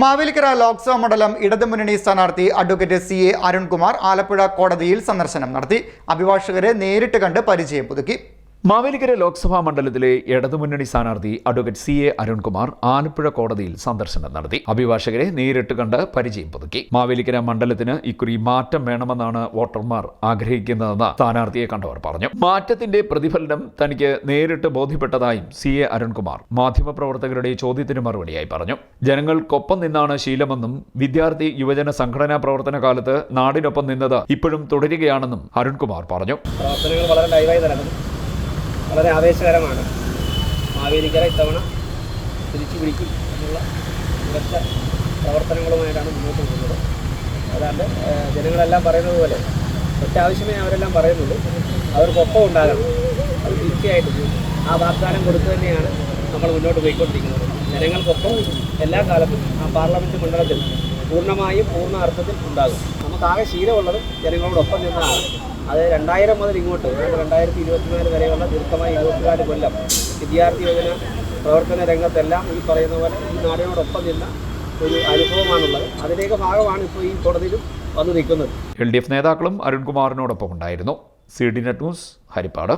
മാവേലിക്കര ലോക്സഭാ മണ്ഡലം ഇടതുമുന്നണി സ്ഥാനാർത്ഥി advocate C A Arunkumar Alappuzha കോടതിയിൽ സന്ദർശനം നടത്തി. അഭിഭാഷകരെ നേരിട്ട് കണ്ട് പരിചയം പുതുക്കി. മാവേലിക്കര ലോക്സഭാ മണ്ഡലത്തിലെ ഇടതുമുന്നണി സ്ഥാനാർത്ഥി advocate C A Arunkumar Alappuzha കോടതിയിൽ സന്ദർശനം നടത്തി. അഭിഭാഷകരെ നേരിട്ട് കണ്ട് പരിചയം പുതുക്കി. മാവേലിക്കര മണ്ഡലത്തിന് ഇക്കുറി മാറ്റം വേണമെന്നാണ് വോട്ടർമാർ ആഗ്രഹിക്കുന്നതെന്ന് സ്ഥാനാർത്ഥിയെ കണ്ടവർ പറഞ്ഞു. മാറ്റത്തിന്റെ പ്രതിഫലനം തനിക്ക് നേരിട്ട് ബോധ്യപ്പെട്ടതായും സി എ അരുൺകുമാർ മാധ്യമപ്രവർത്തകരുടെ ചോദ്യത്തിന് മറുപടിയായി പറഞ്ഞു. ജനങ്ങൾക്കൊപ്പം നിന്നാണ് ശീലമെന്നും വിദ്യാർത്ഥി യുവജന സംഘടനാ പ്രവർത്തന കാലത്ത് നാടിനൊപ്പം നിന്നത് ഇപ്പോഴും തുടരുകയാണെന്നും അരുൺകുമാർ പറഞ്ഞു. വളരെ ആവേശകരമാണ്. മാവേലിക്കര ഇത്തവണ തിരിച്ചു പിടിക്കും എന്നുള്ള മികച്ച പ്രവർത്തനങ്ങളുമായിട്ടാണ് മുന്നോട്ട് പോകുന്നത്. അതാണ്ട് ജനങ്ങളെല്ലാം പറയുന്നത് പോലെ ഒറ്റ ആവശ്യമേ അവരെല്ലാം പറയുന്നുള്ളൂ. അവർക്കൊപ്പം ഉണ്ടാകണം. അത് തീർച്ചയായിട്ടും ആ വാഗ്ദാനം കൊടുത്തു തന്നെയാണ് നമ്മൾ മുന്നോട്ട് പോയിക്കൊണ്ടിരിക്കുന്നത്. ജനങ്ങൾക്കൊപ്പം എല്ലാ കാലത്തും ആ പാർലമെന്റ് മണ്ഡലത്തിൽ പൂർണമായും പൂർണ അർത്ഥത്തിൽ ഉണ്ടാകും. നമുക്കാകെ ശീലമുള്ളത് ജനങ്ങളോടൊപ്പം നിന്നാണ്. അത് രണ്ടായിരം മുതൽ ഇങ്ങോട്ട് രണ്ടായിരത്തി ഇരുപത്തിനാല് വരെയുള്ള ദീർഘമായ ഇരുപത്തിനാല് കൊല്ലം വിദ്യാർത്ഥി യോജന പ്രവർത്തന രംഗത്തെല്ലാം ഈ പറയുന്ന പോലെ ഈ നാടിനോടൊപ്പം നിന്ന ഒരു അനുഭവമാണുള്ളത്. അതിലേക്ക് ഭാഗമാണ് ഇപ്പോൾ ഈ കോടതിയിലും വന്നു നിൽക്കുന്നത്. എൽ ഡി എഫ് നേതാക്കളും അരുൺകുമാറിനോടൊപ്പം ഉണ്ടായിരുന്നു C D net news Harippad.